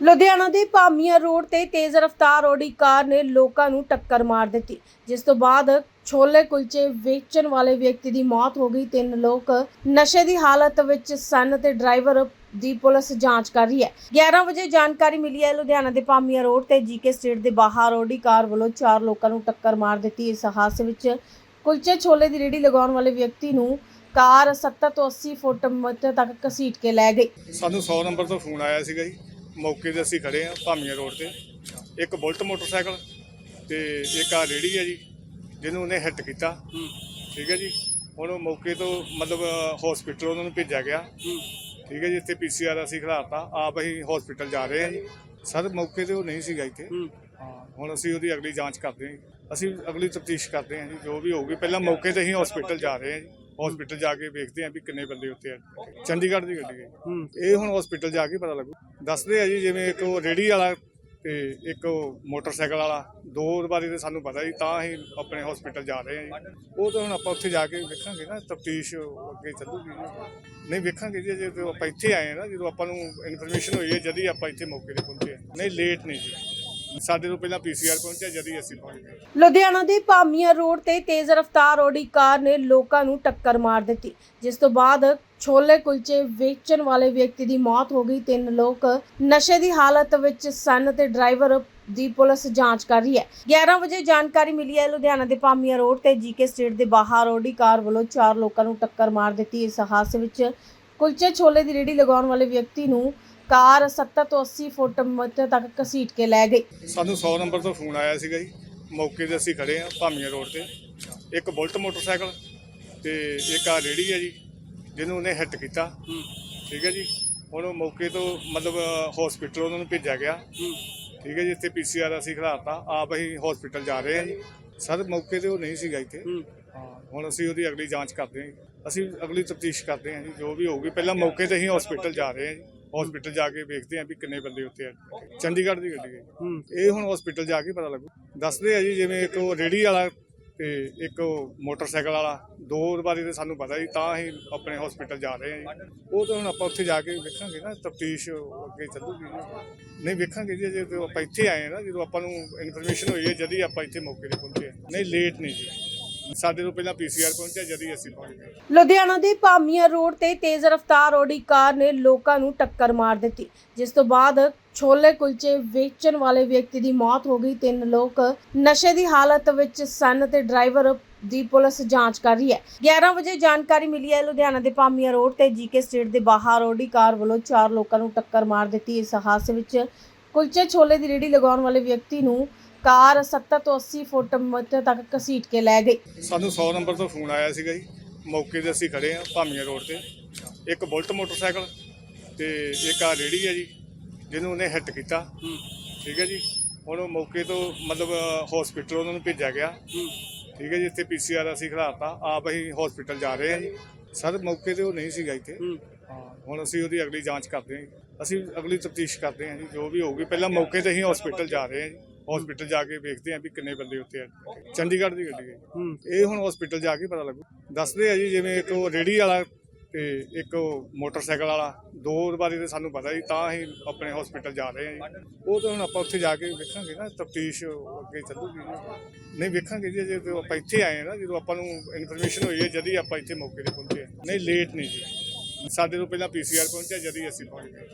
ਲੁਧਿਆਣਾ ਦੇ ਭਾਮੀਆਂ ਰੋਡ ਤੇ ਤੇਜ਼ ਰਫ਼ਤਾਰ ਔਡੀ ਕਾਰ ਨੇ ਲੋਕਾਂ ਨੂੰ ਟੱਕਰ ਮਾਰ ਦਿੱਤੀ। ਜਿਸ ਤੋਂ ਬਾਅਦ ਛੋਲੇ ਕੁਲਚੇ ਵੇਚਣ ਵਾਲੇ ਵਿਅਕਤੀ ਦੀ ਮੌਤ ਹੋ ਗਈ। ਤਿੰਨ ਲੋਕ ਨਸ਼ੇ ਦੀ ਹਾਲਤ ਵਿੱਚ ਸਨ ਤੇ ਡਰਾਈਵਰ ਦੀ ਪੁਲਿਸ ਜਾਂਚ ਕਰ ਰਹੀ ਹੈ। 11 ਵਜੇ ਜਾਣਕਾਰੀ ਮਿਲੀ ਹੈ, ਲੁਧਿਆਣਾ ਦੇ ਭਾਮੀਆਂ ਰੋਡ ਤੇ ਜੀਕੇ ਸਟੇਟ ਦੇ ਬਾਹਰ ਔਡੀ ਕਾਰ ਵੱਲੋਂ ਚਾਰ ਲੋਕਾਂ ਨੂੰ ਟੱਕਰ ਮਾਰ ਦਿੱਤੀ। ਇਸ ਹਾਦਸੇ ਵਿੱਚ ਕੁਲਚੇ ਛੋਲੇ ਦੀ ਰੇਹੜੀ ਲਗਾਉਣ ਵਾਲੇ ਵਿਅਕਤੀ ਨੂੰ ਕਾਰ 70 ਤੋਂ 80 ਫੁੱਟ ਮੱਥੇ ਤੱਕ ਘਸੀਟ ਕੇ ਲੈ ਗਈ। ਸਾਨੂੰ 100 ਨੰਬਰ ਤੋਂ ਫੋਨ ਆਇਆ ਸੀਗਾ ਜੀ। ਮੌਕੇ ਤੇ ਅਸੀਂ ਖੜੇ ਆ ਭਾਮੀਆਂ ਰੋਡ ਤੇ। ਇੱਕ ਬੁਲਟ ਮੋਟਰਸਾਈਕਲ ਤੇ ਇੱਕ ਆ ਰੇੜੀ ਹੈ ਜੀ, ਜਿਹਨੂੰ ਉਹਨੇ ਹਿੱਟ ਕੀਤਾ। ਠੀਕ ਹੈ ਜੀ। ਹੁਣ ਉਹ ਮੌਕੇ ਤੋਂ ਮਤਲਬ ਹਸਪੀਟਲ ਉਹਨਾਂ ਨੂੰ ਭੇਜਿਆ ਗਿਆ। ਠੀਕ ਹੈ ਜੀ, ਇੱਥੇ ਪੀਸੀਆਰ ਅਸੀਂ ਖੜਾਤਾ ਆਪ ਅਸੀਂ ਹਸਪੀਟਲ ਜਾ ਰਹੇ ਹਾਂ ਜੀ। ਸਰ, ਮੌਕੇ ਤੇ ਉਹ ਨਹੀਂ ਸੀਗਾ ਇੱਥੇ। ਹੁਣ ਅਸੀਂ ਉਹਦੀ ਅਗਲੀ ਜਾਂਚ ਕਰਦੇ ਹਾਂ ਜੀ। ਅਸੀਂ ਅਗਲੀ ਤਫਤੀਸ਼ ਕਰਦੇ ਹਾਂ ਜੀ, ਜੋ ਵੀ ਹੋਊਗੀ। ਪਹਿਲਾਂ ਮੌਕੇ ਤੇ ਹੀ ਹਸਪੀਟਲ ਜਾ ਰਹੇ ਹਾਂ ਜੀ। ਹਸਪੀਟਲ ਜਾ ਕੇ ਵੇਖਦੇ ਹਾਂ ਵੀ ਕਿੰਨੇ ਬੰਦੇ ਉੱਤੇ ਆ। ਚੰਡੀਗੜ੍ਹ ਦੀ ਗੱਡੀ ਹੈ। ਇਹ ਹੁਣ ਹਸਪੀਟਲ ਜਾ ਕੇ ਪਤਾ ਲੱਗੂ। ਦੱਸਦੇ ਆ ਜੀ ਜਿਵੇਂ ਇੱਕ ਰੇੜੀ ਵਾਲਾ ਤੇ ਇੱਕ ਮੋਟਰਸਾਈਕਲ ਵਾਲਾ ਦੋ ਬਾਰੇ ਤੇ ਸਾਨੂੰ ਪਤਾ ਜੀ ਤਾਂ ਅਸੀਂ ਆਪਣੇ ਹਸਪੀਟਲ ਜਾ ਰਹੇ ਹਾਂ ਜੀ। ਉਹ ਤਾਂ ਹੁਣ ਆਪਾਂ ਉੱਥੇ ਜਾ ਕੇ ਵੇਖਾਂਗੇ ਨਾ ਤਫਤੀਸ਼ ਅੱਗੇ ਚੱਲੂਗੀ ਨਹੀਂ ਵੇਖਾਂਗੇ ਜੀ ਜੇ ਆਪਾਂ ਇੱਥੇ ਆਏ ਹਾਂ ਨਾ ਜਦੋਂ ਆਪਾਂ ਨੂੰ ਇਨਫੋਰਮੇਸ਼ਨ ਹੋਈ ਹੈ ਜਦ ਹੀ ਆਪਾਂ ਇੱਥੇ ਮੌਕੇ ਤੇ ਪਹੁੰਚੇ ਹਾਂ। ਨਹੀਂ ਲੇਟ ਨਹੀਂ ਜੀ। ਸਾਡੇ ਤੋਂ ਪਹਿਲਾਂ ਪੀਸੀਆਰ ਪਹੁੰਚਿਆ, ਜਦ ਹੀ ਅਸੀਂ ਪਹੁੰਚ। ਗਏ ਲੁਧਿਆਣਾ ਦੇ ਭਾਮੀਆਂ ਰੋਡ ਤੇ ਤੇਜ਼ ਰਫ਼ਤਾਰ ਔਡੀ ਕਾਰ ਨੇ ਲੋਕਾਂ ਨੂੰ ਟੱਕਰ ਮਾਰ ਦਿੱਤੀ। ਜਿਸ ਤੋਂ ਬਾਅਦ ਛੋਲੇ ਕੁਲਚੇ ਵੇਚਣ ਵਾਲੇ ਵਿਅਕਤੀ ਦੀ ਮੌਤ ਹੋ ਗਈ। ਤਿੰਨ ਲੋਕ ਨਸ਼ੇ ਦੀ ਹਾਲਤ ਵਿੱਚ ਸਨ ਤੇ ਡਰਾਈਵਰ ਦੀ ਪੁਲਿਸ ਜਾਂਚ ਕਰ ਰਹੀ ਹੈ। 11 ਵਜੇ ਜਾਣਕਾਰੀ ਮਿਲੀ ਹੈ, ਲੁਧਿਆਣਾ ਦੇ ਭਾਮੀਆਂ ਰੋਡ ਤੇ ਜੀਕੇ ਸਟੇਟ ਦੇ ਬਾਹਰ ਔਡੀ ਕਾਰ ਵੱਲੋਂ ਚਾਰ ਲੋਕਾਂ ਨੂੰ ਟੱਕਰ ਮਾਰ ਦਿੱਤੀ। ਇਸ ਹਾਦਸੇ ਵਿੱਚ ਕੁਲਚੇ ਛੋਲੇ ਦੀ ਰੇਹੜੀ ਲਗਾਉਣ ਵਾਲੇ ਵਿਅਕਤੀ ਨੂੰ ਕਾਰ 70 ਤੋਂ 80 ਫੁੱਟ ਮੱਥੇ ਤੱਕ ਘਸੀਟ ਕੇ ਲੈ ਗਈ। ਸਾਨੂੰ 100 ਨੰਬਰ ਤੋਂ ਫੋਨ ਆਇਆ ਸੀਗਾ ਜੀ। ਮੌਕੇ ਤੇ ਅਸੀਂ ਖੜੇ ਆ ਭਾਮੀਆਂ ਰੋਡ ਤੇ। ਇੱਕ ਬੁਲਟ ਮੋਟਰਸਾਈਕਲ ਤੇ ਇੱਕ ਆ ਰੇੜੀ ਹੈ ਜੀ ਜਿਹਨੂੰ ਉਹਨੇ ਹਿੱਟ ਕੀਤਾ। ਠੀਕ ਹੈ ਜੀ। ਹੁਣ ਉਹ ਮੌਕੇ ਤੋਂ ਮਤਲਬ ਹਸਪੀਟਲ ਉਹਨਾਂ ਨੂੰ ਭੇਜਿਆ ਗਿਆ। ਠੀਕ ਹੈ ਜੀ ਇੱਥੇ ਪੀਸੀਆਰ ਅਸੀਂ ਖੜਾਤਾ ਆਪ ਅਸੀਂ ਹਸਪੀਟਲ ਜਾ ਰਹੇ ਹਾਂ ਜੀ। ਸਰ ਮੌਕੇ ਤੇ ਉਹ ਨਹੀਂ ਸੀਗਾ ਇੱਥੇ। ਹਾਂ। ਹੁਣ ਅਸੀਂ ਉਹਦੀ ਅਗਲੀ ਜਾਂਚ ਕਰਦੇ ਹਾਂ ਜੀ। ਅਸੀਂ ਅਗਲੀ ਤਫਤੀਸ਼ ਕਰਦੇ ਹਾਂ ਜੀ ਜੋ ਵੀ ਹੋਊਗੀ। ਪਹਿਲਾਂ ਮੌਕੇ ਤੇ ਹੀ ਹਸਪੀਟਲ ਜਾ ਰਹੇ ਹਾਂ ਜੀ। ਹਸਪੀਟਲ ਜਾ ਕੇ ਵੇਖਦੇ ਹਾਂ ਵੀ ਕਿੰਨੇ ਬੰਦੇ ਉੱਤੇ ਆ। ਚੰਡੀਗੜ੍ਹ ਦੀ ਗੱਡੀ ਹੈ। ਇਹ ਹੁਣ ਹਸਪੀਟਲ ਜਾ ਕੇ ਪਤਾ ਲੱਗੂ। ਦੱਸਦੇ ਆ ਜੀ ਜਿਵੇਂ ਇੱਕ ਰੇੜੀ ਵਾਲਾ ਤੇ ਇੱਕ ਮੋਟਰਸਾਈਕਲ ਵਾਲਾ ਦੋ ਬਾਰੇ ਤੇ ਸਾਨੂੰ ਪਤਾ ਜੀ ਤਾਂ ਅਸੀਂ ਆਪਣੇ ਹਸਪੀਟਲ ਜਾ ਰਹੇ ਹਾਂ ਜੀ। ਉਹ ਤਾਂ ਹੁਣ ਆਪਾਂ ਉੱਥੇ ਜਾ ਕੇ ਵੇਖਾਂਗੇ ਨਾ ਤਫਤੀਸ਼ ਅੱਗੇ ਚੱਲੂਗੀ ਨਹੀਂ ਵੇਖਾਂਗੇ ਜੀ ਜੇ ਆਪਾਂ ਇੱਥੇ ਆਏ ਹਾਂ ਨਾ ਜਦੋਂ ਆਪਾਂ ਨੂੰ ਇਨਫੋਰਮੇਸ਼ਨ ਹੋਈ ਹੈ ਜਦ ਹੀ ਆਪਾਂ ਇੱਥੇ ਮੌਕੇ ਤੇ ਪਹੁੰਚੇ ਹਾਂ। ਨਹੀਂ ਲੇਟ ਨਹੀਂ ਜੀ। ਸਾਡੇ ਤੋਂ ਪਹਿਲਾਂ ਪੀਸੀਆਰ ਪਹੁੰਚਿਆ, ਜਦ ਹੀ ਅਸੀਂ ਪਹੁੰਚ। ਗਏ ਲੁਧਿਆਣਾ ਦੇ ਭਾਮੀਆਂ ਰੋਡ ਤੇ ਤੇਜ਼ ਰਫ਼ਤਾਰ ਔਡੀ ਕਾਰ ਨੇ ਲੋਕਾਂ ਨੂੰ ਟੱਕਰ ਮਾਰ ਦਿੱਤੀ। ਜਿਸ ਤੋਂ ਬਾਅਦ ਛੋਲੇ ਕੁਲਚੇ ਵੇਚਣ ਵਾਲੇ ਵਿਅਕਤੀ ਦੀ ਮੌਤ ਹੋ ਗਈ। ਤਿੰਨ ਲੋਕ ਨਸ਼ੇ ਦੀ ਹਾਲਤ ਵਿੱਚ ਸਨ ਤੇ ਡਰਾਈਵਰ ਦੀ ਪੁਲਿਸ ਜਾਂਚ ਕਰ ਰਹੀ ਹੈ। 11 ਵਜੇ ਜਾਣਕਾਰੀ ਮਿਲੀ ਹੈ, ਲੁਧਿਆਣਾ ਦੇ ਭਾਮੀਆਂ ਰੋਡ ਤੇ ਜੀਕੇ ਸਟੇਟ ਦੇ ਬਾਹਰ ਔਡੀ ਕਾਰ ਵੱਲੋਂ ਚਾਰ ਲੋਕਾਂ ਨੂੰ ਟੱਕਰ ਮਾਰ ਦਿੱਤੀ। ਇਸ ਹਾਦਸੇ ਵਿੱਚ ਕੁਲਚੇ ਛੋਲੇ ਦੀ ਰੇਹੜੀ ਲਗਾਉਣ ਵਾਲੇ ਵਿਅਕਤੀ ਨੂੰ ਕਾਰ 70 ਤੋਂ 80 ਫੁੱਟ ਮੱਥੇ ਤੱਕ ਘਸੀਟ ਕੇ ਲੈ ਗਈ। ਸਾਨੂੰ 100 ਨੰਬਰ ਤੋਂ ਫੋਨ ਆਇਆ ਸੀਗਾ ਜੀ। ਮੌਕੇ ਤੇ ਅਸੀਂ ਖੜੇ ਆ ਭਾਮੀਆਂ ਰੋਡ ਤੇ। ਇੱਕ ਬੁਲਟ ਮੋਟਰਸਾਈਕਲ ਤੇ ਇੱਕ ਆ ਰੇੜੀ ਹੈ ਜੀ, ਜਿਹਨੂੰ ਉਹਨੇ ਹਿੱਟ ਕੀਤਾ। ਠੀਕ ਹੈ ਜੀ। ਹੁਣ ਉਹ ਮੌਕੇ ਤੋਂ ਮਤਲਬ ਹਸਪੀਟਲ ਉਹਨਾਂ ਨੂੰ ਭੇਜਿਆ ਗਿਆ। ਠੀਕ ਹੈ ਜੀ, ਇੱਥੇ ਪੀਸੀਆਰ ਅਸੀਂ ਖੜਾਤਾ ਆਪ ਅਸੀਂ ਹਸਪੀਟਲ ਜਾ ਰਹੇ ਹਾਂ ਜੀ। ਸਰ, ਮੌਕੇ ਤੇ ਉਹ ਨਹੀਂ ਸੀਗਾ ਇੱਥੇ। ਹਾਂ, ਹੁਣ ਅਸੀਂ ਉਹਦੀ ਅਗਲੀ ਜਾਂਚ ਕਰਦੇ ਹਾਂ ਜੀ। ਅਸੀਂ ਅਗਲੀ ਤਫਤੀਸ਼ ਕਰਦੇ ਹਾਂ ਜੀ, ਜੋ ਵੀ ਹੋਊਗੀ। ਪਹਿਲਾਂ ਮੌਕੇ ਤੇ ਹੀ ਹਸਪੀਟਲ ਜਾ ਰਹੇ ਹਾਂ ਜੀ। ਹਸਪੀਟਲ ਜਾ ਕੇ ਵੇਖਦੇ ਹਾਂ ਵੀ ਕਿੰਨੇ ਬੰਦੇ ਉੱਤੇ ਆ। ਚੰਡੀਗੜ੍ਹ ਦੀ ਗੱਡੀ ਹੈ। ਇਹ ਹੁਣ ਹਸਪੀਟਲ ਜਾ ਕੇ ਪਤਾ ਲੱਗੂ। ਦੱਸਦੇ ਆ ਜੀ ਜਿਵੇਂ ਇੱਕ ਉਹ ਰੇੜੀ ਵਾਲਾ ਤੇ ਇੱਕ ਮੋਟਰਸਾਈਕਲ ਵਾਲਾ ਦੋ ਬਾਰੇ ਤੇ ਸਾਨੂੰ ਪਤਾ ਜੀ ਤਾਂ ਅਸੀਂ ਆਪਣੇ ਹਸਪੀਟਲ ਜਾ ਰਹੇ ਹਾਂ ਜੀ। ਉਹ ਤਾਂ ਹੁਣ ਆਪਾਂ ਉੱਥੇ ਜਾ ਕੇ ਵੇਖਾਂਗੇ ਨਾ ਤਫਤੀਸ਼ ਅੱਗੇ ਚੱਲੂਗੀ ਨਹੀਂ ਵੇਖਾਂਗੇ ਜੀ ਜੇ ਆਪਾਂ ਇੱਥੇ ਆਏ ਹਾਂ ਨਾ ਜਦੋਂ ਆਪਾਂ ਨੂੰ ਇਨਫੋਰਮੇਸ਼ਨ ਹੋਈ ਹੈ ਜਦ ਹੀ ਆਪਾਂ ਇੱਥੇ ਮੌਕੇ ਤੇ ਪਹੁੰਚੇ ਹਾਂ। ਨਹੀਂ ਲੇਟ ਨਹੀਂ ਜੀ। ਸਾਡੇ ਤੋਂ ਪਹਿਲਾਂ ਪੀਸੀਆਰ ਪਹੁੰਚਿਆ ਜਦ ਹੀ ਅਸੀਂ ਪਹੁੰਚ। ਗਏ